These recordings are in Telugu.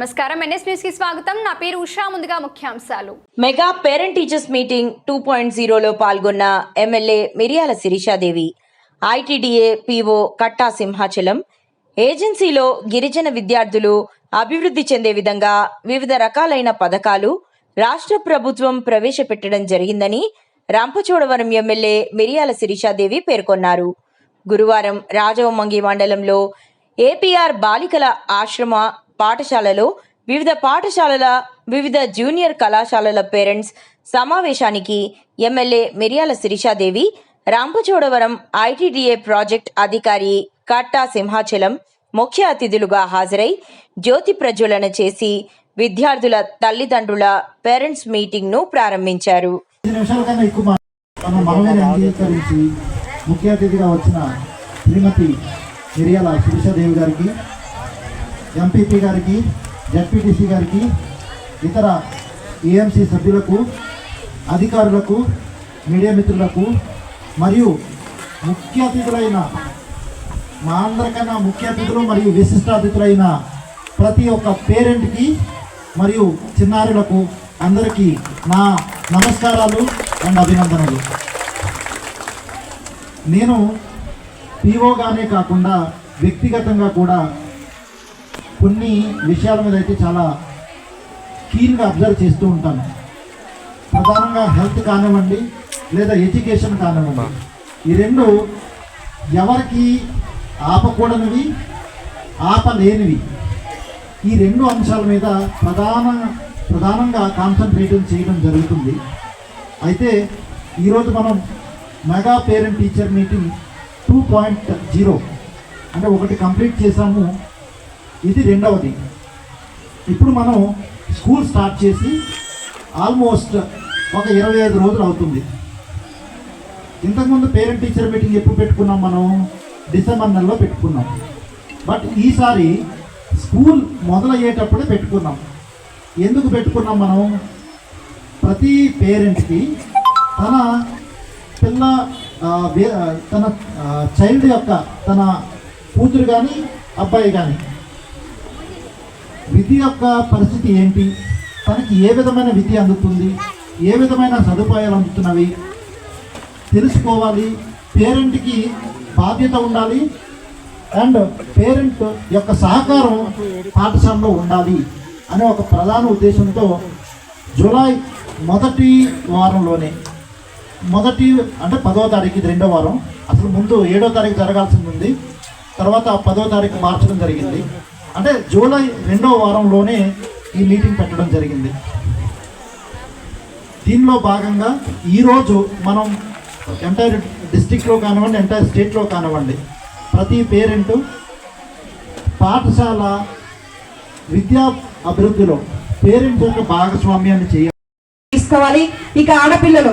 నమస్కారం. ఎన్ఎస్ న్యూస్కి స్వాగతం. నా పేరు ఉషా. ముందుగా ముఖ్యాంశాలు. Mega parent teachers meeting two point జీరోలో పాల్గొన్న MLA Miriyala Sirishadevi ITDA PO Katta Simhachalam ఏజెన్సీలో గిరిజన విద్యార్థులు అభివృద్ధి చెందే విధంగా వివిధ రకాలైన పథకాలు రాష్ట్ర ప్రభుత్వం ప్రవేశపెట్టడం జరిగిందని రాంపచోడవరం ఎమ్మెల్యే మిరియాల శిరీషాదేవి పేర్కొన్నారు. గురువారం రాజవమంగి మండలంలో ఏపీఆర్ బాలికల ఆశ్రమ పాఠశాలలో వివిధ పాఠశాలల వివిధ జూనియర్ కళాశాలల పేరెంట్స్ సమావేశానికి MLA Miryala Sirishadevi Rampachodavaram ITDA project అధికారి కట్టా సింహాచలం ముఖ్య అతిథులుగా హాజరై జ్యోతి ప్రజ్వలన చేసి విద్యార్థుల తల్లిదండ్రుల పేరెంట్స్ మీటింగ్ను ప్రారంభించారు. ముఖ్య అతిథిగా వచ్చిన శ్రీమతి మిరియాల శిరీషాదేవి గారికి ఎంపీపీ గారికి జడ్పీటీసీ గారికి ఇతర ఏఎంసీ సభ్యులకు అధికారులకు మీడియా మిత్రులకు మరియు ముఖ్య అతిథులైన మా అందరికన్నా ముఖ్య అతిథులు మరియు విశిష్ట అతిథులైన ప్రతి ఒక్క పేరెంట్కి మరియు చిన్నారులకు అందరికీ నా నమస్కారాలు అండ్ అభినందనలు. నేను పీఓగానే కాకుండా వ్యక్తిగతంగా కూడా కొన్ని విషయాల మీద అయితే చాలా కీన్గా అబ్జర్వ్ చేస్తూ ఉంటాను. ప్రధానంగా హెల్త్ కానివ్వండి లేదా ఎడ్యుకేషన్ కానివ్వండి. ఈ రెండు ఎవరికి ఆపకూడనివి ఆపలేనివి. ఈ రెండు అంశాల మీద ప్రధాన ప్రధానంగా కాన్సన్ట్రేషన్ చేయడం జరుగుతుంది. అయితే ఈరోజు మనం mega parent teacher meeting two point zero అంటే ఒకటి కంప్లీట్ చేసాము ఇది రెండవది. ఇప్పుడు మనం స్కూల్ స్టార్ట్ చేసి ఆల్మోస్ట్ ఒక ఇరవై ఐదు రోజులు అవుతుంది. ఇంతకుముందు పేరెంట్ టీచర్ మీటింగ్ ఎప్పుడు పెట్టుకున్నాం మనం? డిసెంబర్ నెలలో పెట్టుకున్నాం. బట్ ఈసారి స్కూల్ మొదలయ్యేటప్పుడే పెట్టుకున్నాం. ఎందుకు పెట్టుకున్నాం మనం? ప్రతి పేరెంట్కి తన పిల్ల తన చైల్డ్ యొక్క తన కూతురు కానీ అబ్బాయి కానీ విద్య యొక్క పరిస్థితి ఏంటి? తనకి ఏ విధమైన విద్య అందుతుంది? ఏ విధమైన సదుపాయాలు అందుతున్నవి? తెలుసుకోవాలి. పేరెంట్కి బాధ్యత ఉండాలి. అండ్ పేరెంట్ యొక్క సహకారం పాఠశాలలో ఉండాలి అనే ఒక ప్రధాన ఉద్దేశంతో జూలై మొదటి వారంలోనే మొదటి అంటే పదో తారీఖు ఇది రెండో వారం అసలు ముందు ఏడో తారీఖు జరగాల్సింది ఉంది. తర్వాత పదో తారీఖు మార్చడం జరిగింది. అంటే జూలై రెండో వారంలోనే ఈ మీటింగ్ పెట్టడం జరిగింది. దీనిలో భాగంగా ఈరోజు మనం ఎంటైర్ డిస్టిక్లో కానివ్వండి ఎంటైర్ స్టేట్లో కానివ్వండి ప్రతి పేరెంటు పాఠశాల విద్యా అభివృద్ధిలో పేరెంట్స్ యొక్క భాగస్వామ్యాన్ని చేయాలి. తీసుకోవాలి. ఇక ఆడపిల్లలు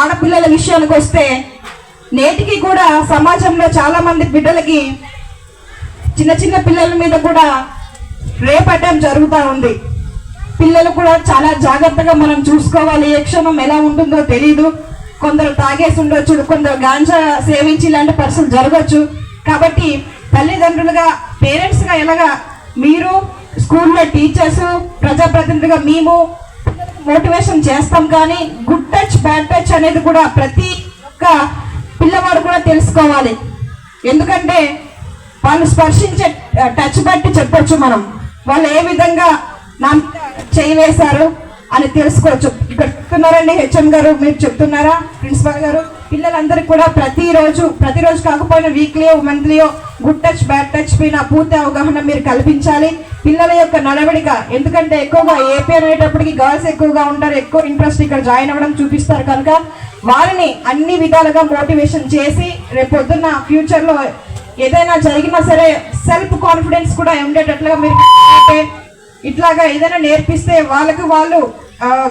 ఆడపిల్లల విషయానికి వస్తే నేటికి కూడా సమాజంలో చాలా మంది బిడ్డలకి చిన్న చిన్న పిల్లల మీద కూడా రేపటం జరుగుతూ ఉంది. పిల్లలు కూడా చాలా జాగ్రత్తగా మనం చూసుకోవాలి. ఏ క్షణం ఎలా ఉంటుందో తెలియదు కొందరు తాగేసి ఉండొచ్చు కొందరు గాంజా సేవించి ఇలాంటి పరిస్థితులు జరగచ్చు. కాబట్టి తల్లిదండ్రులుగా పేరెంట్స్గా ఎలాగా మీరు స్కూల్లో టీచర్స్ ప్రజాప్రతినిధిగా మేము మోటివేషన్ చేస్తాం కానీ గుడ్ టచ్ బ్యాడ్ టచ్ అనేది కూడా ప్రతి ఒక్క పిల్లవాడు కూడా తెలుసుకోవాలి. ఎందుకంటే వాళ్ళు స్పర్శించే టచ్ బట్టి చెప్పొచ్చు మనం. వాళ్ళు ఏ విధంగా నా మీద చేయి వేశారు అని తెలుసుకోవచ్చు. ఇక్కడ చెప్తున్నారండి హెచ్ఎం గారు మీరు చెప్తున్నారా? ప్రిన్సిపల్ గారు పిల్లలందరికీ కూడా ప్రతిరోజు ప్రతిరోజు కాకపోయినా వీక్లీయో మంత్లీయో గుడ్ టచ్ బ్యాడ్ టచ్ పైన పూర్తి అవగాహన మీరు కల్పించాలి. పిల్లల యొక్క నడవడిక ఎందుకంటే ఎక్కువగా ఏపీ అనేటప్పటికి గర్ల్స్ ఎక్కువగా ఉంటారు ఎక్కువ ఇంట్రెస్ట్ ఇక్కడ జాయిన్ అవ్వడం చూపిస్తారు కనుక వారిని అన్ని విధాలుగా మోటివేషన్ చేసి రేపు పొద్దున్న ఫ్యూచర్లో ఏదైనా జరిగినా సరే సెల్ఫ్ కాన్ఫిడెన్స్ కూడా ఉండేటట్లుగా మీరు ఇట్లాగా ఏదైనా నేర్పిస్తే వాళ్ళకి వాళ్ళు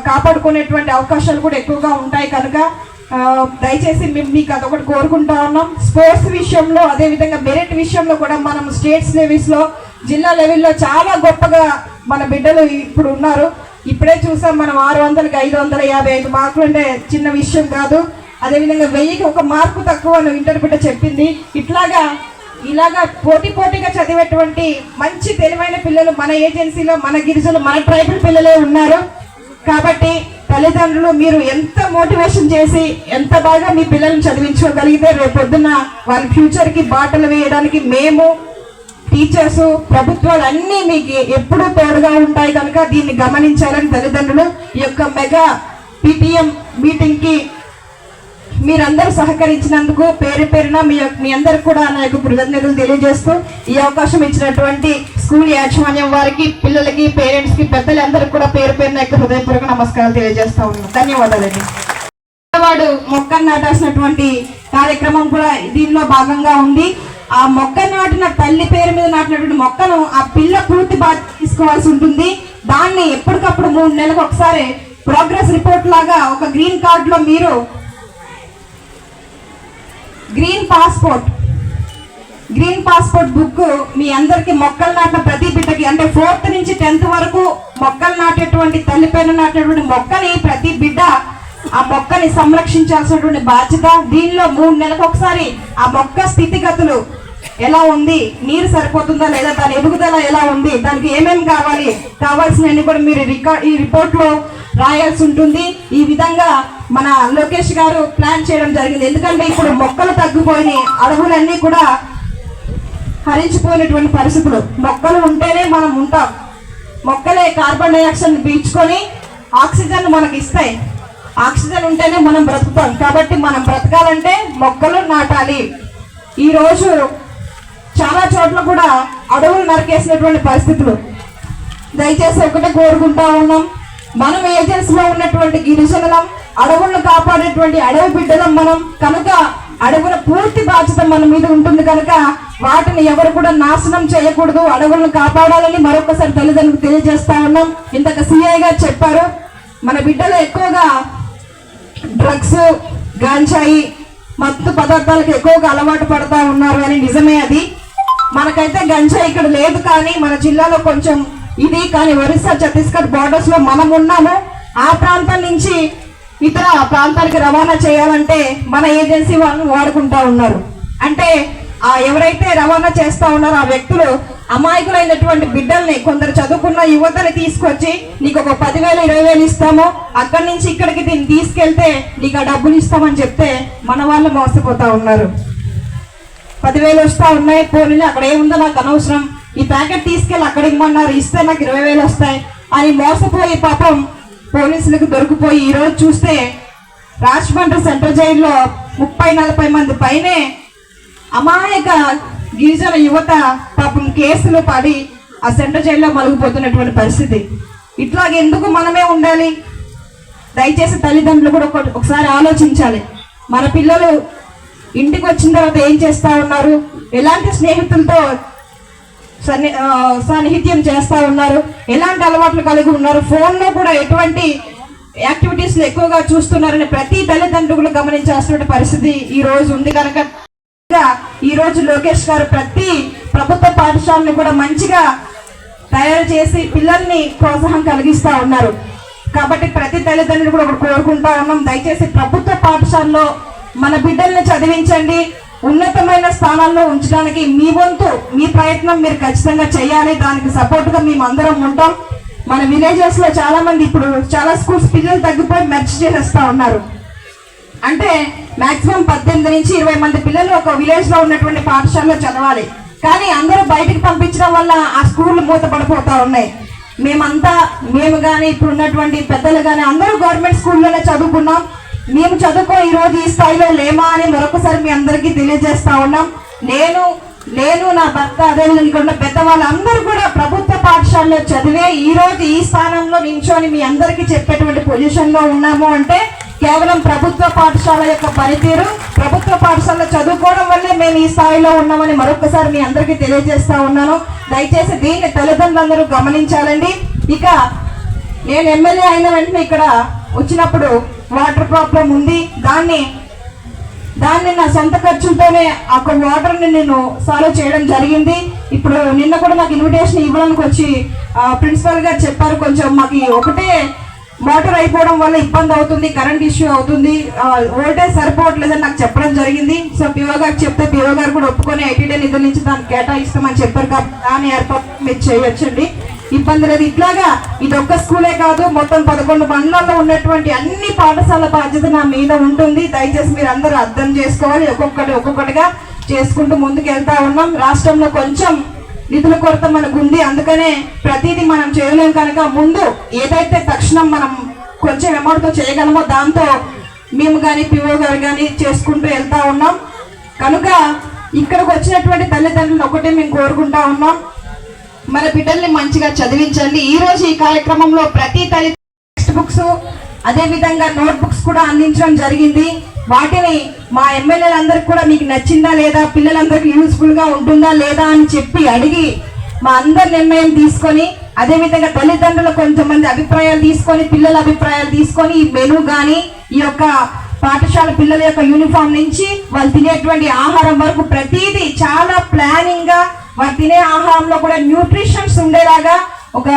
కాపాడుకునేటువంటి అవకాశాలు కూడా ఎక్కువగా ఉంటాయి కనుక దయచేసి మేము మీకు అదొకటి కోరుకుంటా ఉన్నాం. స్పోర్ట్స్ విషయంలో అదే విధంగా మెరిట్ విషయంలో కూడా మనం స్టేట్స్ లెవెల్స్లో జిల్లా లెవెల్లో చాలా గొప్పగా మన బిడ్డలు ఇప్పుడు ఉన్నారు. ఇప్పుడే చూసాం మనం ఆరు వందలకి ఐదు వందల యాభై ఐదు మార్కులు అంటే చిన్న విషయం కాదు. అదేవిధంగా వెయ్యికి ఒక మార్కు తక్కువ నువ్వు ఇంటర్ బిడ్డ చెప్పింది. ఇట్లాగా ఇలాగా పోటీ పోటీగా చదివేటువంటి మంచి తెలివైన పిల్లలు మన ఏజెన్సీలో మన గిరిజనులు మన ట్రైబల్ పిల్లలే ఉన్నారు. కాబట్టి తల్లిదండ్రులు మీరు ఎంత మోటివేషన్ చేసి ఎంత బాగా మీ పిల్లల్ని చదివించుకోగలిగితే రేపొద్దున వాళ్ళ ఫ్యూచర్కి బాటలు వేయడానికి మేము టీచర్స్ ప్రభుత్వాలు అన్నీ మీకు ఎప్పుడూ తోడుగా ఉంటాయి కనుక దీన్ని గమనించాలని తల్లిదండ్రులు ఈ యొక్క మెగా పిటిఎం మీటింగ్కి మీరందరూ సహకరించినందుకు పేరు పేరున మీ యొక్క- మీ అందరికి కూడా నా యొక్క కృతజ్ఞతలు తెలియజేస్తూ ఈ అవకాశం ఇచ్చినటువంటి స్కూల్ యాజమాన్యం వారికి పిల్లలకి పేరెంట్స్కి పెద్దలందరికీ కూడా పేరు పేరున యొక్క హృదయపూర్వక నమస్కారాలు తెలియజేస్తా ఉన్నాను. ధన్యవాదాలండి. వాడు మొక్కను నాటాల్సినటువంటి కార్యక్రమం కూడా దీనిలో భాగంగా ఉంది. ఆ మొక్క నాటిన తల్లి పేరు మీద నాటినటువంటి మొక్కను ఆ పిల్ల పూర్తి బాధ్యత తీసుకోవాల్సి ఉంటుంది. దాన్ని ఎప్పటికప్పుడు మూడు నెలలకు ఒకసారి ప్రోగ్రెస్ రిపోర్ట్ లాగా ఒక గ్రీన్ కార్డ్లో మీరు green passport green passport book మీ అందరికి మొక్కలు నాటిన ప్రతి బిడ్డకి అంటే ఫోర్త్ నుంచి టెన్త్ వరకు మొక్కలు నాటేటువంటి తల్లి పైన నాటేటువంటి మొక్కని ప్రతి బిడ్డ ఆ మొక్కని సంరక్షించాల్సినటువంటి బాధ్యత. దీనిలో మూడు నెలలకు ఒకసారి ఆ మొక్క స్థితిగతులు ఎలా ఉంది? నీరు సరిపోతుందా లేదా? దాని ఎదుగుదల ఎలా ఉంది? దానికి ఏమేమి కావాలి? కావాల్సినవన్నీ కూడా మీరు రికార్డ్ ఈ రిపోర్ట్లో రాయాల్సి ఉంటుంది. ఈ విధంగా మన లోకేష్ గారు ప్లాన్ చేయడం జరిగింది. ఎందుకంటే ఇప్పుడు మొక్కలు తగ్గిపోయి అడవులన్నీ కూడా హరించిపోయినటువంటి పరిస్థితులు. మొక్కలు ఉంటేనే మనం ఉంటాం. మొక్కలే కార్బన్ డైఆక్సైడ్ పీల్చుకొని ఆక్సిజన్ మనకి ఇస్తాయి. ఆక్సిజన్ ఉంటేనే మనం బ్రతుకుతాం. కాబట్టి మనం బ్రతకాలంటే మొక్కలు నాటాలి. ఈరోజు చాలా చోట్ల కూడా అడవులు నరికేసినటువంటి పరిస్థితులు. దయచేసి ఒకటే కోరుకుంటా ఉన్నాం. మనం ఏజెన్సీలో ఉన్నటువంటి గిరిజనులం అడవులను కాపాడేటువంటి అడవి బిడ్డలం మనం కనుక అడవుల పూర్తి బాధ్యత మన మీద ఉంటుంది కనుక వాటిని ఎవరు కూడా నాశనం చేయకూడదు అడవులను కాపాడాలని మరొకసారి తల్లిదండ్రులకు తెలియజేస్తా ఉన్నాం. ఇంతక సిఐ గారు చెప్పారు మన బిడ్డలు ఎక్కువగా డ్రగ్స్ గాంజాయి మత్తు పదార్థాలకు ఎక్కువగా అలవాటు పడతా ఉన్నారు అని నిజమే అది. మనకైతే గంజాయి ఇక్కడ లేదు కానీ మన జిల్లాలో కొంచెం ఇది కానీ ఒరిస్సా ఛత్తీస్గఢ్ బార్డర్స్లో మనం ఉన్నాము. ఆ ప్రాంతం నుంచి ఇతర ప్రాంతానికి రవాణా చేయాలంటే మన ఏజెన్సీ వాళ్ళు వాడుకుంటా ఉన్నారు. అంటే ఆ ఎవరైతే రవాణా చేస్తా ఉన్నారో ఆ వ్యక్తులు అమాయకులైనటువంటి బిడ్డల్ని కొందరు చదువుకున్న యువతని తీసుకొచ్చి నీకు ఒక పదివేలు ఇరవై వేలు ఇస్తాము. అక్కడి నుంచి ఇక్కడికి దీన్ని తీసుకెళ్తే నీకు ఆ డబ్బులు ఇస్తామని చెప్తే మన వాళ్ళు మోసపోతా ఉన్నారు. పదివేలు వస్తా ఉన్నాయి పోనీ అక్కడ ఏముందో నాకు అనవసరం. ఈ ప్యాకెట్ తీసుకెళ్ళి అక్కడికి మొన్నారు ఇస్తే నాకు ఇరవై వేలు వస్తాయి. అని మోసపోయి పాపం పోలీసులకు దొరికిపోయి ఈరోజు చూస్తే రాజమండ్రి సెంట్రల్ జైల్లో ముప్పై నలభై మంది పైనే అమాయక గిరిజన యువత పాపం కేసులు పడి ఆ సెంట్రల్ జైల్లో మలుగుపోతున్నటువంటి పరిస్థితి. ఇట్లాగ ఎందుకు మనమే ఉండాలి? దయచేసి తల్లిదండ్రులు కూడా ఒకసారి ఆలోచించాలి. మన పిల్లలు ఇంటికి వచ్చిన తర్వాత ఏం చేస్తూ ఉన్నారు? ఎలాంటి స్నేహితులతో సన్ని సాన్నిహిత్యం చేస్తూ ఉన్నారు. ఎలాంటి అలవాట్లు కలిగి ఉన్నారు? ఫోన్లో కూడా ఎటువంటి యాక్టివిటీస్ని ఎక్కువగా చూస్తున్నారని ప్రతి తల్లిదండ్రులు గమనించాల్సిన పరిస్థితి ఈ రోజు ఉంది కనుక. ఈ రోజు లోకేష్ గారు ప్రతి ప్రభుత్వ పాఠశాలను కూడా మంచిగా తయారు చేసి పిల్లల్ని ప్రోత్సాహం కలిగిస్తూ ఉన్నారు. కాబట్టి ప్రతి తల్లిదండ్రులు కూడా ఒకటి కోరుకుంటా ఉన్నాం. దయచేసి ప్రభుత్వ పాఠశాలలో మన బిడ్డల్ని చదివించండి. ఉన్నతమైన స్థానాల్లో ఉంచడానికి మీ వంతు మీ ప్రయత్నం మీరు ఖచ్చితంగా చేయాలి. దానికి సపోర్ట్గా మేము అందరం ఉంటాం. మన విలేజెస్లో చాలా మంది ఇప్పుడు చాలా స్కూల్స్ పిల్లలు తగ్గిపోయి మెర్చ్ చేసేస్తా ఉన్నారు. అంటే మాక్సిమం పద్దెనిమిది నుంచి ఇరవై మంది పిల్లలు ఒక విలేజ్లో ఉన్నటువంటి పాఠశాలలో చదవాలి. కానీ అందరూ బయటికి పంపించడం వల్ల ఆ స్కూళ్ళు మూతపడిపోతా ఉన్నాయి. మేమంతా మేము కానీ ఇప్పుడు ఉన్నటువంటి పెద్దలు కానీ అందరూ గవర్నమెంట్ స్కూల్లోనే చదువుకున్నాం. మేము చదువుకో ఈ రోజు ఈ స్థాయిలో లేమా అని మరొకసారి మీ అందరికీ తెలియజేస్తా ఉన్నాం. నేను నేను నా భర్త అదేవిధంగా ఉన్న పెద్దవాళ్ళందరూ కూడా ప్రభుత్వ పాఠశాలలో చదివే ఈ రోజు ఈ స్థానంలో నించొని మీ అందరికీ చెప్పేటువంటి పొజిషన్లో ఉన్నాము అంటే కేవలం ప్రభుత్వ పాఠశాల యొక్క పనితీరు ప్రభుత్వ పాఠశాల చదువుకోవడం వల్లే మేము ఈ స్థాయిలో ఉన్నామని మరొకసారి మీ అందరికీ తెలియజేస్తా ఉన్నాను. దయచేసి దీన్ని తల్లిదండ్రులందరూ గమనించాలండి. ఇక నేను ఎమ్మెల్యే అయిన వెంటనే ఇక్కడ వచ్చినప్పుడు వాటర్ ప్రాబ్లం ఉంది. దాన్ని దాన్ని నా సొంత ఖర్చులతోనే అక్కడ వాటర్ని నేను సాల్వ్ చేయడం జరిగింది. ఇప్పుడు నిన్న కూడా నాకు ఇన్విటేషన్ ఇవ్వడానికి వచ్చి ప్రిన్సిపల్ గారు చెప్పారు కొంచెం మాకు ఒకటే మోటార్ అయిపోవడం వల్ల ఇబ్బంది అవుతుంది కరెంట్ ఇష్యూ అవుతుంది. ఓల్టేజ్ సరిపోవట్లేదని నాకు చెప్పడం జరిగింది. సో పిఓ గారికి చెప్తే పిఓ గారు కూడా ఒప్పుకొని ఐటీడీ నిధుల నుంచి దాన్ని కేటాయిస్తామని చెప్పారు. కాబట్టి దాని ఏర్పాటు మీరు చేయొచ్చండి. ఇబ్బంది లేదు. ఇట్లాగా ఇది ఒక్క స్కూలే కాదు మొత్తం పదకొండు మండలాల్లో ఉన్నటువంటి అన్ని పాఠశాల బాధ్యత నా మీద ఉంటుంది. దయచేసి మీరు అందరూ అర్థం చేసుకోవాలి ఒక్కొక్కటి ఒక్కొక్కటిగా చేసుకుంటూ ముందుకు వెళ్తా ఉన్నాం. రాష్ట్రంలో కొంచెం నిధుల కొరత మనకు ఉంది అందుకనే ప్రతిదీ మనం చేయలేం కనుక ముందు ఏదైతే తక్షణం మనం కొంచెం అమౌంట్తో చేయగలమో దాంతో మేము కానీ పిఓ గారు కానీ చేసుకుంటూ వెళ్తా ఉన్నాం. కనుక ఇక్కడికి వచ్చినటువంటి తల్లిదండ్రులు ఒకటే మేము కోరుకుంటా ఉన్నాం. మన బిడ్డల్ని మంచిగా చదివించండి. ఈ రోజు ఈ కార్యక్రమంలో ప్రతి తల్లి టెక్స్ట్ బుక్స్ అదే విధంగా నోట్ బుక్స్ కూడా అందించడం జరిగింది. వాటిని మా ఎమ్మెల్యేలందరికీ కూడా మీకు నచ్చిందా లేదా పిల్లలందరికీ యూస్ఫుల్గా ఉంటుందా లేదా అని చెప్పి అడిగి మా అందరి నిర్ణయం తీసుకొని అదే విధంగా తల్లిదండ్రులు కొంతమంది అభిప్రాయాలు తీసుకొని పిల్లల అభిప్రాయాలు తీసుకొని ఈ మెను కానీ ఈ యొక్క పాఠశాల పిల్లల యొక్క యూనిఫామ్ నుంచి వాళ్ళు తినేటువంటి ఆహారం వరకు ప్రతిదీ చాలా ప్లానింగ్గా వారు తినే ఆహారంలో కూడా న్యూట్రిషన్స్ ఉండేలాగా ఒక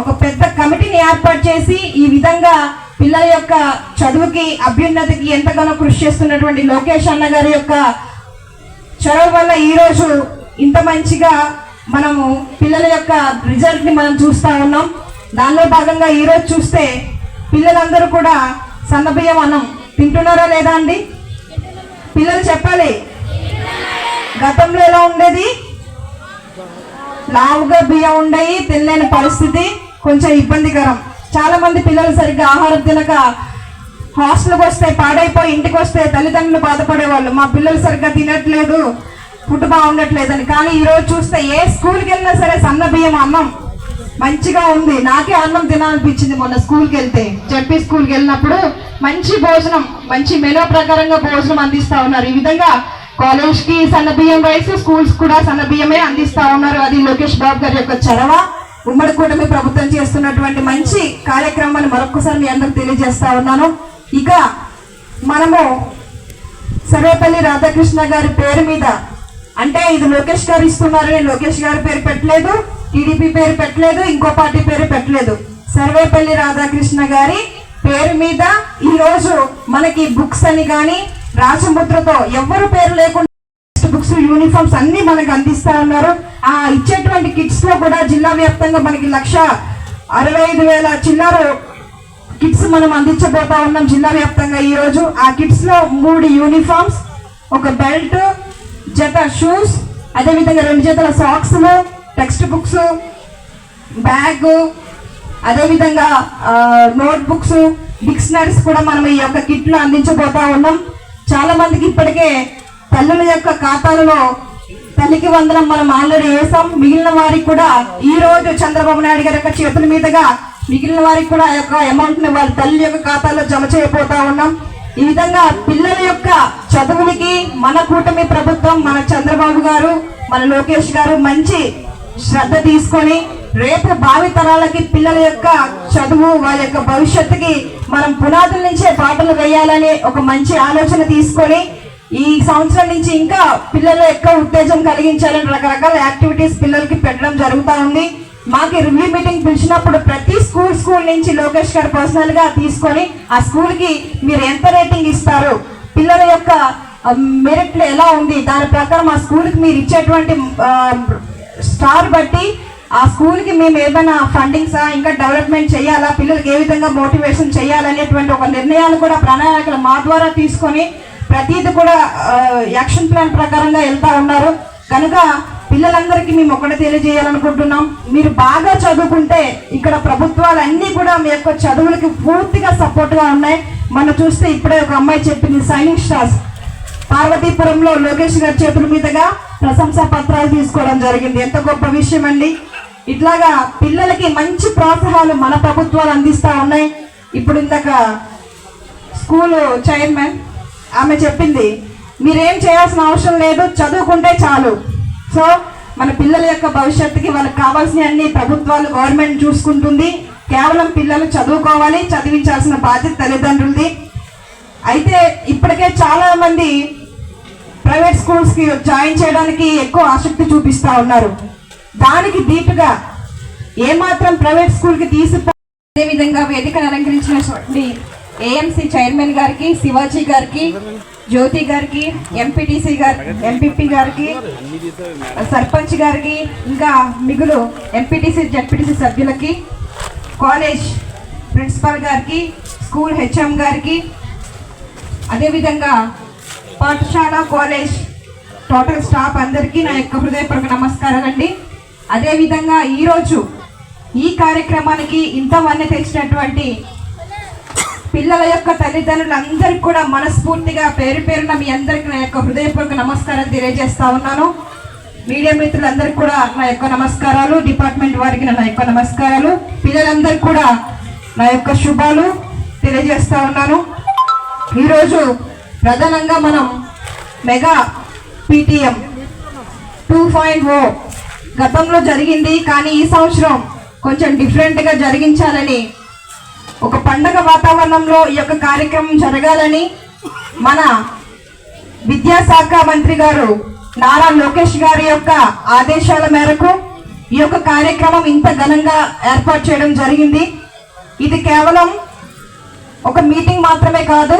ఒక పెద్ద కమిటీని ఏర్పాటు చేసి ఈ విధంగా పిల్లల యొక్క చదువుకి అభ్యున్నతికి ఎంతగానో కృషి చేస్తున్నటువంటి లోకేష్ అన్న గారి యొక్క చొరవ వల్ల ఈ రోజు ఇంత మంచిగా మనము పిల్లల యొక్క రిజల్ట్ని మనం చూస్తూ ఉన్నాం. దానిలో భాగంగా ఈ రోజు చూస్తే పిల్లలందరూ కూడా సన్నబియ్యం అన్నం తింటున్నారా లేదా అండి? పిల్లలు చెప్పాలి. గతంలో ఎలా ఉండేది? లావుగా బియ్యం ఉండయి తినలేని పరిస్థితి కొంచెం ఇబ్బందికరం. చాలా మంది పిల్లలు సరిగ్గా ఆహారం తినక హాస్టల్కి వస్తే పాడైపోయి ఇంటికి వస్తే తల్లిదండ్రులు బాధపడేవాళ్ళు. మా పిల్లలు సరిగ్గా తినట్లేదు ఫుడ్ బాగుండట్లేదని. కానీ ఈరోజు చూస్తే ఏ స్కూల్కి వెళ్ళినా సరే సన్న బియ్యం అన్నం. మంచిగా ఉంది. నాకే అన్నం తినాలనిపించింది మొన్న స్కూల్కి వెళ్తే. జడ్పీ స్కూల్కి వెళ్ళినప్పుడు మంచి భోజనం మంచి మెనూ ప్రకారంగా భోజనం అందిస్తూ ఉన్నారు. ఈ విధంగా కాలేజ్కి సన్న బియ్యం రైస్ స్కూల్స్ కూడా సన్న బియ్యమే అందిస్తా ఉన్నారు. అది లోకేష్ బాబు గారి యొక్క చరవ. ఉమ్మడి కూటమి ప్రభుత్వం చేస్తున్నటువంటి మంచి కార్యక్రమాన్ని మరొకసారి మీ అందరికి తెలియజేస్తా ఉన్నాను. ఇక మనము సర్వేపల్లి రాధాకృష్ణ గారి పేరు మీద అంటే ఇది లోకేష్ గారు ఇస్తున్నారు నేను లోకేష్ గారి పేరు పెట్టలేదు టీడీపీ పేరు పెట్టలేదు ఇంకో పార్టీ పేరు పెట్టలేదు. సర్వేపల్లి రాధాకృష్ణ గారి పేరు మీద ఈ రోజు మనకి బుక్స్ అని కానీ రాజముద్రతో ఎవరు పేరు లేకుండా టెక్స్ట్ బుక్స్ యూనిఫామ్స్ అన్ని మనకు అందిస్తా ఉన్నారు. ఆ ఇచ్చేటువంటి కిట్స్లో కూడా జిల్లా వ్యాప్తంగా మనకి లక్ష అరవై ఐదు వేల చిల్లర కిట్స్ మనం అందించబోతా ఉన్నాం జిల్లా వ్యాప్తంగా ఈ రోజు. ఆ కిట్స్లో మూడు యూనిఫామ్స్ ఒక బెల్ట్ జత షూస్ అదే విధంగా రెండు జతల సాక్స్ టెక్స్ట్ బుక్స్ బ్యాగ్ అదే విధంగా డిక్షనరీస్ కూడా మనం ఈ యొక్క కిట్లో అందించబోతా ఉన్నాం. చాలా మందికి ఇప్పటికే తల్లుల యొక్క ఖాతాలలో తల్లికి వందనం మనం ఆల్రెడీ వేసాం మిగిలిన వారికి కూడా ఈ రోజు చంద్రబాబు నాయుడు గారి యొక్క చేతుల మీదుగా మిగిలిన వారికి కూడా ఆ యొక్క అమౌంట్ని వాళ్ళ తల్లి యొక్క ఖాతాలో జమ చేయబోతా ఉన్నాం. ఈ విధంగా పిల్లల యొక్క చదువులకి మన కూటమి ప్రభుత్వం మన చంద్రబాబు గారు మన లోకేష్ గారు మంచి శ్రద్ధ తీసుకొని రేపు భావి తరాలకి పిల్లల యొక్క చదువు వాళ్ళ యొక్క భవిష్యత్తుకి మనం పునాదుల నుంచే పాటలు వేయాలని ఒక మంచి ఆలోచన తీసుకొని ఈ సంవత్సరం నుంచి ఇంకా పిల్లలు ఎక్కువ ఉత్తేజం కలిగించాలని రకరకాల యాక్టివిటీస్ పిల్లలకి పెట్టడం జరుగుతూ ఉంది. మాకు రివ్యూ మీటింగ్ పిలిచినప్పుడు ప్రతి స్కూల్ స్కూల్ నుంచి లోకేష్ గారు పర్సనల్గా తీసుకొని ఆ స్కూల్కి మీరు ఎంత రేటింగ్ ఇస్తారు? పిల్లల యొక్క మెరిట్లు ఎలా ఉంది? దాని ప్రకారం ఆ స్కూల్కి మీరు ఇచ్చేటువంటి స్టార్ బట్టి ఆ స్కూల్కి మేము ఏదైనా ఫండింగ్స్ ఇంకా డెవలప్మెంట్ చేయాలా? పిల్లలకి ఏ విధంగా మోటివేషన్ చేయాలనేటువంటి ఒక నిర్ణయాలు కూడా ప్రణాళికలు మా ద్వారా తీసుకొని ప్రతిది కూడా యాక్షన్ ప్లాన్ ప్రకారంగా వెళ్తా ఉన్నారు. కనుక పిల్లలందరికీ మేము ఒకటి తెలియజేయాలనుకుంటున్నాం. మీరు బాగా చదువుకుంటే ఇక్కడ ప్రభుత్వాలు అన్నీ కూడా మీ యొక్క చదువులకి పూర్తిగా సపోర్ట్గా ఉన్నాయి. మనం చూస్తే ఇప్పుడే ఒక అమ్మాయి చెప్పింది సైనింగ్ స్టార్స్ పార్వతీపురంలో లోకేష్ గారి చేతుల మీదుగా ప్రశంసా పత్రాలు తీసుకోవడం జరిగింది. ఎంత గొప్ప విషయం అండి ఇట్లాగా పిల్లలకి మంచి ప్రోత్సాహాలు మన ప్రభుత్వాలు అందిస్తూ ఉన్నాయి. ఇప్పుడు ఇందాక స్కూల్ చైర్మన్ ఆమె చెప్పింది మీరేం చేయాల్సిన అవసరం లేదు చదువుకుంటే చాలు. సో మన పిల్లల యొక్క భవిష్యత్తుకి వాళ్ళకి కావాల్సిన అన్ని ప్రభుత్వాలు గవర్నమెంట్ చూసుకుంటుంది. కేవలం పిల్లలు చదువుకోవాలి చదివించాల్సిన బాధ్యత తల్లిదండ్రులది. అయితే ఇప్పటికే చాలా మంది ప్రైవేట్ స్కూల్స్కి జాయిన్ చేయడానికి ఎక్కువ ఆసక్తి చూపిస్తూ ఉన్నారు. దానికి దీటుగా ఏమాత్రం ప్రైవేట్ స్కూల్కి కి విధంగా వేదికను అలంకరించినటువంటి ఏఎంసీ చైర్మన్ గారికి శివాజీ గారికి జ్యోతి గారికి ఎంపీటీసీ గారి ఎంపీపీ గారికి సర్పంచ్ గారికి ఇంకా మిగులు ఎంపీటీసీ జడ్పీటీసీ సభ్యులకి కాలేజ్ ప్రిన్సిపాల్ గారికి స్కూల్ హెచ్ఎం గారికి అదేవిధంగా పాఠశాల కాలేజ్ టోటల్ స్టాఫ్ అందరికీ నా యొక్క హృదయపూర్వక నమస్కారాలండి. అదేవిధంగా ఈరోజు ఈ కార్యక్రమానికి ఇంతమంది తెచ్చినటువంటి పిల్లల యొక్క తల్లిదండ్రులందరికీ కూడా మనస్ఫూర్తిగా పేరు పేరున మీ అందరికీ నా యొక్క హృదయపూర్వక నమస్కారం తెలియజేస్తా ఉన్నాను. మీడియా మిత్రులందరికీ కూడా నా యొక్క నమస్కారాలు డిపార్ట్మెంట్ వారికి నా యొక్క నమస్కారాలు పిల్లలందరికీ కూడా నా యొక్క శుభాలు తెలియజేస్తా ఉన్నాను. ఈరోజు ప్రధానంగా మనం mega PTM two point O గతంలో జరిగింది కానీ ఈ సంవత్సరం కొంచెం డిఫరెంట్గా జరిగించాలని ఒక పండగ వాతావరణంలో ఈ యొక్క కార్యక్రమం జరగాలని మన విద్యాశాఖ మంత్రి గారు నారా లోకేష్ గారి యొక్క ఆదేశాల మేరకు ఈ యొక్క కార్యక్రమం ఇంత ఘనంగా ఏర్పాటు చేయడం జరిగింది. ఇది కేవలం ఒక మీటింగ్ మాత్రమే కాదు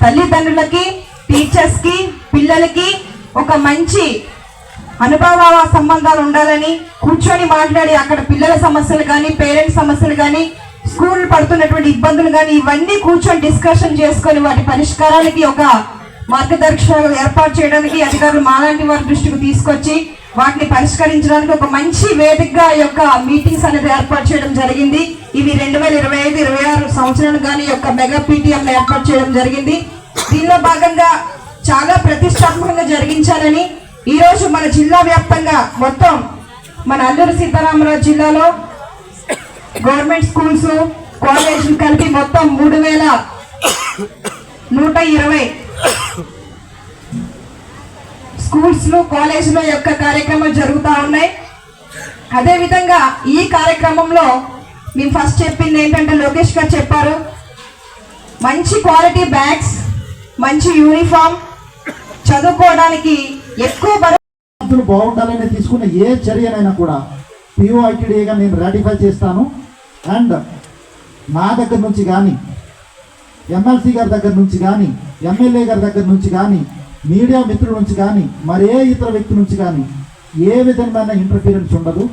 తల్లిదండ్రులకి టీచర్స్కి పిల్లలకి ఒక మంచి అనుభవ సంబంధాలు ఉండాలని కూర్చొని మాట్లాడి అక్కడ పిల్లల సమస్యలు కానీ పేరెంట్స్ సమస్యలు కానీ స్కూల్ పడుతున్నటువంటి ఇబ్బందులు కానీ ఇవన్నీ కూర్చొని డిస్కషన్ చేసుకొని వాటి పరిష్కారానికి ఒక మార్గదర్శకాలు ఏర్పాటు చేయడానికి అధికారులు మాలాంటి వారి దృష్టికి తీసుకొచ్చి వాటిని పరిష్కరించడానికి ఒక మంచి వేదికగా యొక్క మీటింగ్స్ అనేది ఏర్పాటు చేయడం జరిగింది. ఇవి రెండు వేల ఇరవై ఐదు ఇరవై ఆరు సంవత్సరాలు కానీ యొక్క మెగా పీటీఎం ఏర్పాటు చేయడం జరిగింది. దీనిలో భాగంగా చాలా ప్రతిష్టాత్మకంగా జరిగించాలని ఈరోజు మన జిల్లా వ్యాప్తంగా మొత్తం మన అల్లూరు సీతారామరాజు జిల్లాలో గవర్నమెంట్ స్కూల్స్ కాలేజీలు కలిపి మొత్తం మూడు వేల నూట ఇరవై స్కూల్స్ కాలేజీల కాలేజీలో యొక్క కార్యక్రమాలు జరుగుతూ ఉన్నాయి. అదేవిధంగా ఈ కార్యక్రమంలో మేము ఫస్ట్ చెప్పింది ఏంటంటే లోకేష్ గారు చెప్పారు మంచి క్వాలిటీ బ్యాగ్స్ మంచి యూనిఫామ్ చదువుకోవడానికి ఎక్కువ బరువు బాగుండాలని తీసుకున్న ఏ చర్యనైనా కూడా పిఓఐటీడీగా నేను రాటిఫై చేస్తాను. అండ్ నా దగ్గర నుంచి కానీ ఎమ్మెల్సీ గారి దగ్గర నుంచి కానీ ఎమ్మెల్యే గారి దగ్గర నుంచి కానీ మీడియా మిత్రుల నుంచి కానీ మరే ఇతర వ్యక్తి నుంచి కానీ ఏ విధమైన ఇంటర్ఫీరెన్స్ ఉండదు.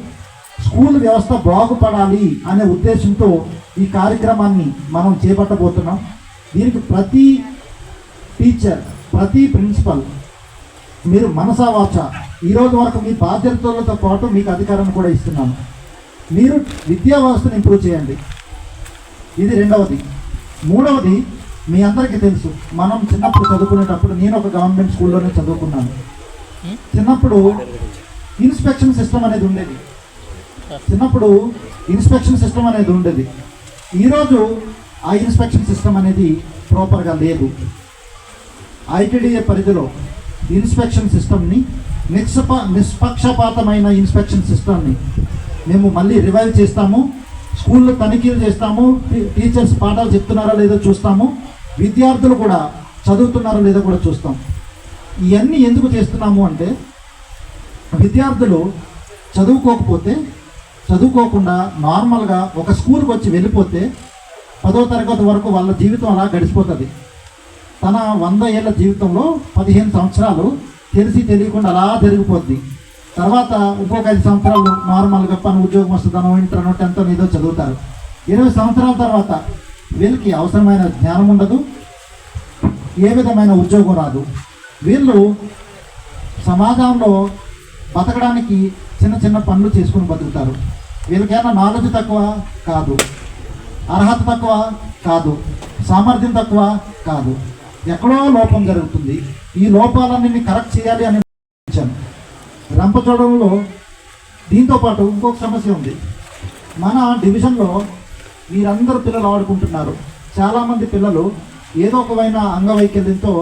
స్కూల్ వ్యవస్థ బాగుపడాలి అనే ఉద్దేశంతో ఈ కార్యక్రమాన్ని మనం చేపట్టబోతున్నాం. దీనికి ప్రతి టీచర్ ప్రతి ప్రిన్సిపల్ మీరు మనసా వాచ. ఈరోజు వరకు మీ బాధ్యతలతో పాటు మీకు అధికారాన్ని కూడా ఇస్తున్నాను. మీరు విద్యా వ్యవస్థను ఇంప్రూవ్ చేయండి. ఇది రెండవది. మూడవది మీ అందరికీ తెలుసు మనం చిన్నప్పుడు చదువుకునేటప్పుడు నేను ఒక గవర్నమెంట్ స్కూల్లోనే చదువుకున్నాను. చిన్నప్పుడు ఇన్స్పెక్షన్ సిస్టమ్ అనేది ఉండేది. చిన్నప్పుడు ఇన్స్పెక్షన్ సిస్టమ్ అనేది ఉండేది. ఈరోజు ఆ ఇన్స్పెక్షన్ సిస్టమ్ అనేది ప్రాపర్గా లేదు. ఐటీడీఏ పరిధిలో ఇన్స్పెక్షన్ సిస్టమ్ని నిక్షప నిష్పక్షపాతమైన ఇన్స్పెక్షన్ సిస్టమ్ని మేము మళ్ళీ రివైవ్ చేస్తాము. స్కూల్లో తనిఖీలు చేస్తాము. టీచర్స్ పాఠాలు చెప్తున్నారా లేదో చూస్తాము. విద్యార్థులు కూడా చదువుతున్నారా లేదో కూడా చూస్తాం. ఇవన్నీ ఎందుకు చేస్తున్నాము అంటే విద్యార్థులు చదువుకోకపోతే చదువుకోకుండా నార్మల్గా ఒక స్కూల్కి వచ్చి వెళ్ళిపోతే పదో తరగతి వరకు వాళ్ళ జీవితం అలా గడిచిపోతుంది. తన వంద ఏళ్ళ జీవితంలో పదిహేను సంవత్సరాలు తెలిసి తెలియకుండా అలా జరిగిపోద్ది. తర్వాత ఇంకొక ఐదు సంవత్సరాలు నార్మల్గా పని ఉద్యోగం వస్తుందనో ఇంటర్నో టెన్త్ ఏదో చదువుతారు. ఇరవై సంవత్సరాల తర్వాత వీళ్ళకి అవసరమైన జ్ఞానం ఉండదు ఏ విధమైన ఉద్యోగం రాదు. వీళ్ళు సమాజంలో బతకడానికి చిన్న చిన్న పనులు చేసుకుని బతుకుతారు. వీళ్ళకేమైనా నాలెడ్జ్ తక్కువ కాదు అర్హత తక్కువ కాదు సామర్థ్యం తక్కువ కాదు. ఎక్కడో లోపం జరుగుతుంది. ఈ లోపాలన్నీ కరెక్ట్ చేయాలి అని ఇచ్చాను రంపచోడంలో దీంతో పాటు ఇంకొక సమస్య ఉంది. మన డివిజన్లో మీరందరూ పిల్లలు ఆడుకుంటున్నారు. చాలామంది పిల్లలు ఏదో ఒకవైన అంగవైకల్యంతో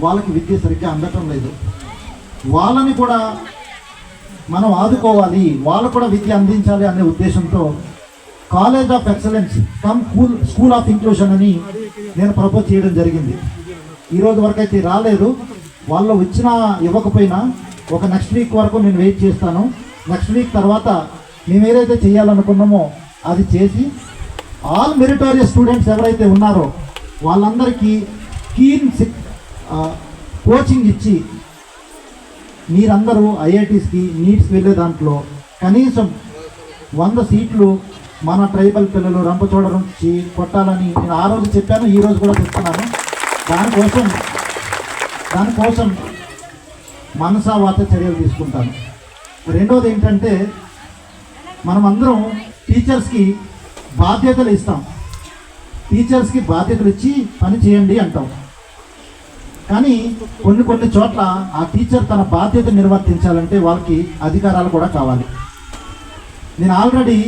వాళ్ళకి విద్య సరిగ్గా అందటం లేదు. వాళ్ళని కూడా మనం ఆదుకోవాలి. వాళ్ళు కూడా విద్య అందించాలి అనే ఉద్దేశంతో college of excellence cum school school of inclusion అని నేను ప్రపోజ్ చేయడం జరిగింది. ఈరోజు వరకు అయితే రాలేదు. వాళ్ళు వచ్చినా ఇవ్వకపోయినా ఒక నెక్స్ట్ వీక్ వరకు నేను వెయిట్ చేస్తాను. నెక్స్ట్ వీక్ తర్వాత మేము ఏదైతే చేయాలనుకున్నామో అది చేసి ఆల్ మెరిటోరియస్ స్టూడెంట్స్ ఎవరైతే ఉన్నారో వాళ్ళందరికీ కీన్ కోచింగ్ ఇచ్చి మీరందరూ ఐఐటీస్కి నీట్స్ వెళ్ళే దాంట్లో కనీసం వంద సీట్లు మన ట్రైబల్ పిల్లలు రంపచోడ నుంచి కొట్టాలని నేను ఆ రోజు చెప్పాను ఈ రోజు కూడా చెప్తున్నాను. దానికోసం దానికోసం మనసావాత చర్యలు తీసుకుంటాను. రెండోది ఏంటంటే మనం అందరం టీచర్స్కి బాధ్యతలు ఇస్తాం. టీచర్స్కి బాధ్యతలు ఇచ్చి పని చేయండి అంటాం. కానీ కొన్ని కొన్ని చోట్ల ఆ టీచర్ తన బాధ్యత నిర్వర్తించాలంటే వాళ్ళకి అధికారాలు కూడా కావాలి. నేను ఆల్రెడీ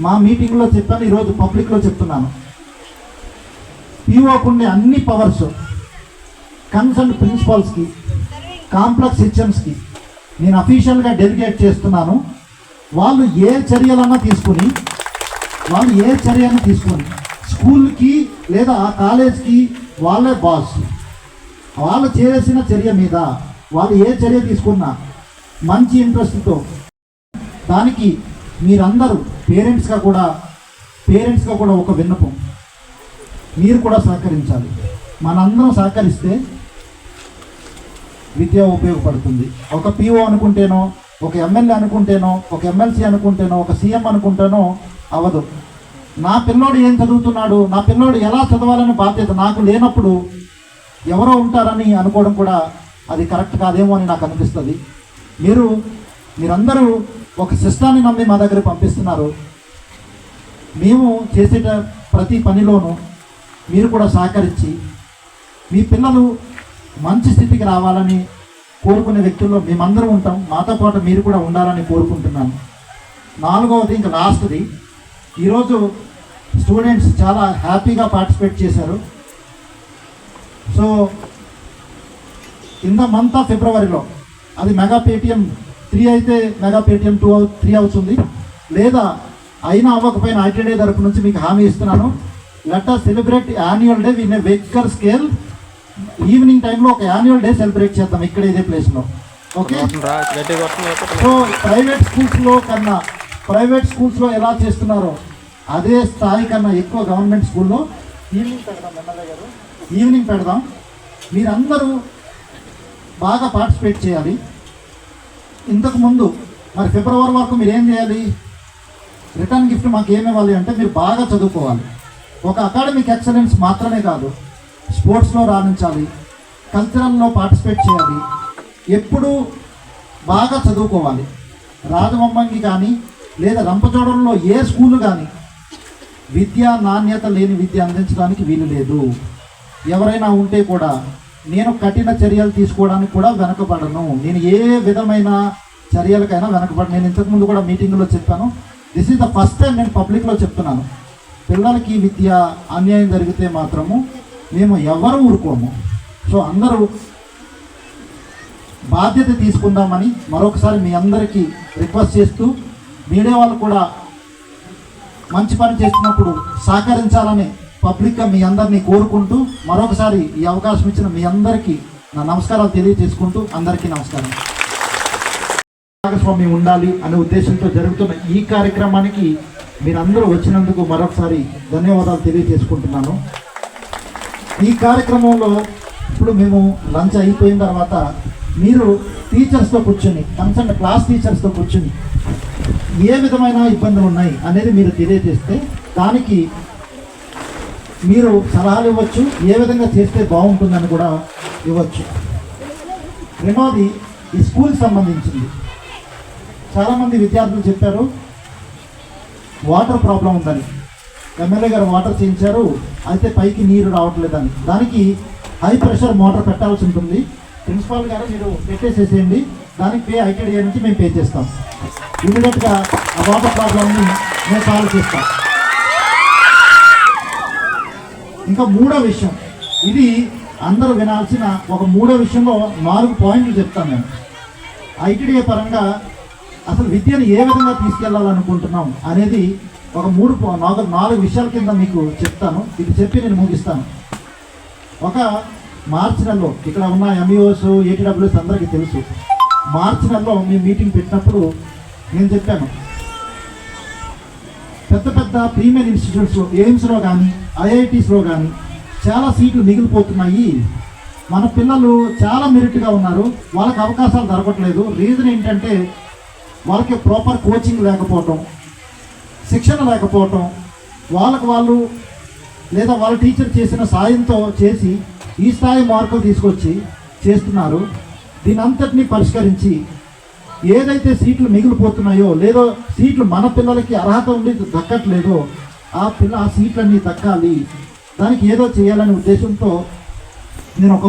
మా మీటింగ్లో చెప్పాను ఈరోజు పబ్లిక్లో చెప్తున్నాను. పీఓకు ఉండే అన్ని పవర్స్ కన్సర్న్ ప్రిన్సిపాల్స్కి కాంప్లెక్స్ హెచ్ఎంస్కి నేను అఫీషియల్గా డెలిగేట్ చేస్తున్నాను. వాళ్ళు ఏ చర్యలన్నా తీసుకుని వాళ్ళు ఏ చర్యను తీసుకుని స్కూల్కి లేదా ఆ కాలేజ్కి వాళ్ళే బాస్ వాళ్ళు చేసిన చర్య మీద వాళ్ళు ఏ చర్య తీసుకున్నా మంచి ఇంట్రెస్ట్తో దానికి మీరందరూ పేరెంట్స్గా కూడా పేరెంట్స్గా కూడా ఒక విన్నపం. మీరు కూడా సహకరించాలి. మనందరం సహకరిస్తే విద్య ఉపయోగపడుతుంది. ఒక పిఓ అనుకుంటేనో ఒక ఎమ్మెల్యే అనుకుంటేనో ఒక ఎమ్మెల్సీ అనుకుంటేనో ఒక సీఎం అనుకుంటేనో అవదు. నా పిల్లోడు ఏం చదువుతున్నాడు నా పిల్లోడు ఎలా చదవాలనే బాధ్యత నాకు లేనప్పుడు ఎవరో ఉంటారని అనుకోవడం కూడా అది కరెక్ట్ కాదేమో అని నాకు అనిపిస్తుంది. మీరు మీరందరూ ఒక సిస్టాన్ని నమ్మి మా దగ్గర పంపిస్తున్నారు. మేము చేసేట ప్రతి పనిలోనూ మీరు కూడా సహకరించి మీ పిల్లలు మంచి స్థితికి రావాలని కోరుకునే వ్యక్తుల్లో మేమందరం ఉంటాం. మాతో పాటు మీరు కూడా ఉండాలని కోరుకుంటున్నాను. నాలుగవది ఇంకా లాస్ట్ది. ఈరోజు స్టూడెంట్స్ చాలా హ్యాపీగా పార్టిసిపేట్ చేశారు. So in the month of ఫిబ్రవరిలో అది మెగా పేటిఎం త్రీ అయితే మెగా పేటిఎం టూ త్రీ అవుతుంది. లేదా అయినా అవ్వకపోయినా ఐటీడీ తరపు నుంచి మీకు హామీ ఇస్తున్నాను. Let us celebrate annual day in a bigger scale evening టైంలో ఒక యాన్యువల్ డే సెలబ్రేట్ చేద్దాం ఇక్కడ ఇదే ప్లేస్లో ఓకే సో ప్రైవేట్ స్కూల్స్లో కన్నా ప్రైవేట్ స్కూల్స్లో ఎలా చేస్తున్నారో అదే స్థాయి కన్నా ఎక్కువ గవర్నమెంట్ స్కూల్లో ఈవినింగ్ పెడదాం ఎమ్మెల్యే గారు. ఈవినింగ్ పెడదాం. మీరందరూ బాగా పార్టిసిపేట్ చేయాలి. ఇంతకుముందు మరి ఫిబ్రవరి వరకు మీరు ఏం చేయాలి? రిటర్న్ గిఫ్ట్ మాకు ఏమి ఇవ్వాలి అంటే మీరు బాగా చదువుకోవాలి. ఒక అకాడమిక్ ఎక్సలెన్స్ మాత్రమే కాదు స్పోర్ట్స్లో రాణించాలి కల్చరల్లో పార్టిసిపేట్ చేయాలి ఎప్పుడూ బాగా చదువుకోవాలి. రాజమమ్మంగి కానీ లేదా రంపచోడంలో ఏ స్కూల్ కానీ విద్య నాణ్యత లేని విద్య అందించడానికి వీలు లేదు. ఎవరైనా ఉంటే కూడా నేను కఠిన చర్యలు తీసుకోవడానికి కూడా వెనకబడను. నేను ఏ విధమైన చర్యలకైనా వెనకబడను. నేను ఇంతకుముందు కూడా మీటింగ్లో చెప్పాను. This is the first time నేను పబ్లిక్లో చెప్తున్నాను. పిల్లలకి విద్య అన్యాయం జరిగితే మాత్రము మేము ఎవరు ఊరుకోము. సో అందరూ బాధ్యత తీసుకుందామని మరొకసారి మీ అందరికీ రిక్వెస్ట్ చేస్తూ మీడియా వాళ్ళు కూడా మంచి పని చేస్తున్నప్పుడు సహకరించాలని పబ్లిక్గా మీ అందరినీ కోరుకుంటూ మరొకసారి ఈ అవకాశం ఇచ్చిన మీ అందరికీ నా నమస్కారాలు తెలియజేసుకుంటూ అందరికీ నమస్కారం. భాగస్వామి ఉండాలి అనే ఉద్దేశంతో జరుగుతున్న ఈ కార్యక్రమానికి మీరందరూ వచ్చినందుకు మరొకసారి ధన్యవాదాలు తెలియజేసుకుంటున్నాను. ఈ కార్యక్రమంలో ఇప్పుడు మేము లంచ్ అయిపోయిన తర్వాత మీరు టీచర్స్తో కూర్చొని కన్సర్న్ క్లాస్ టీచర్స్తో కూర్చొని ఏ విధమైన ఇబ్బందులు ఉన్నాయి అనేది మీరు తెలియజేస్తే దానికి మీరు సలహాలు ఇవ్వచ్చు ఏ విధంగా చేస్తే బాగుంటుందని కూడా ఇవ్వచ్చు. రెండవది ఈ స్కూల్కి సంబంధించింది. చాలామంది విద్యార్థులు చెప్పారు వాటర్ ప్రాబ్లం ఉందని. ఎమ్మెల్యే గారు వాటర్ చేయించారు అయితే పైకి నీరు రావట్లేదని. దానికి హై ప్రెషర్ మోటార్ పెట్టాల్సి ఉంటుంది. ప్రిన్సిపాల్ గారు మీరు పెట్టేసేసేయండి. దానికి పే ఐటీడీఏ నుంచి మేము పే చేస్తాం. ఇమీడియట్గా ఆ వాటర్ ప్రాబ్లమ్ని మేము సాల్వ్ చేస్తాం. ఇంకా మూడో విషయం. ఇది అందరూ వినాల్సిన ఒక మూడో విషయంలో నాలుగు పాయింట్లు చెప్తాను నేను. ఐటీడీఏ పరంగా అసలు విద్యను ఏ విధంగా తీసుకెళ్ళాలనుకుంటున్నాం అనేది ఒక మూడు నాలుగు నాలుగు విషయాల కింద మీకు చెప్తాను. ఇది చెప్పి నేను ముగిస్తాను. ఒక మార్చి నెలలో ఇక్కడ ఉన్న ఎంఈఓస్ ఏటీడబ్ల్యూఎస్ అందరికీ తెలుసు. మార్చి నెలలో మేము మీటింగ్ పెట్టినప్పుడు నేను చెప్పాను. పెద్ద పెద్ద ప్రీమియర్ ఇన్స్టిట్యూట్స్లో ఎయిమ్స్లో కానీ ఐఐటీస్లో కానీ చాలా సీట్లు మిగిలిపోతున్నాయి. మన పిల్లలు చాలా మెరిట్గా ఉన్నారు. వాళ్ళకి అవకాశాలు దొరకట్లేదు. రీజన్ ఏంటంటే వాళ్ళకి ప్రాపర్ కోచింగ్ లేకపోవటం శిక్షణ లేకపోవటం వాళ్ళకు వాళ్ళు లేదా వాళ్ళ టీచర్ చేసిన సాయంతో చేసి ఈ స్థాయి మార్కులు తీసుకొచ్చి చేస్తున్నారు. దీని అంతటినీ పరిష్కరించి ఏదైతే సీట్లు మిగిలిపోతున్నాయో లేదో సీట్లు మన పిల్లలకి అర్హత ఉండి దక్కట్లేదో ఆ పిల్ల ఆ సీట్లన్నీ దక్కాలి. దానికి ఏదో చేయాలనే ఉద్దేశంతో నేను ఒక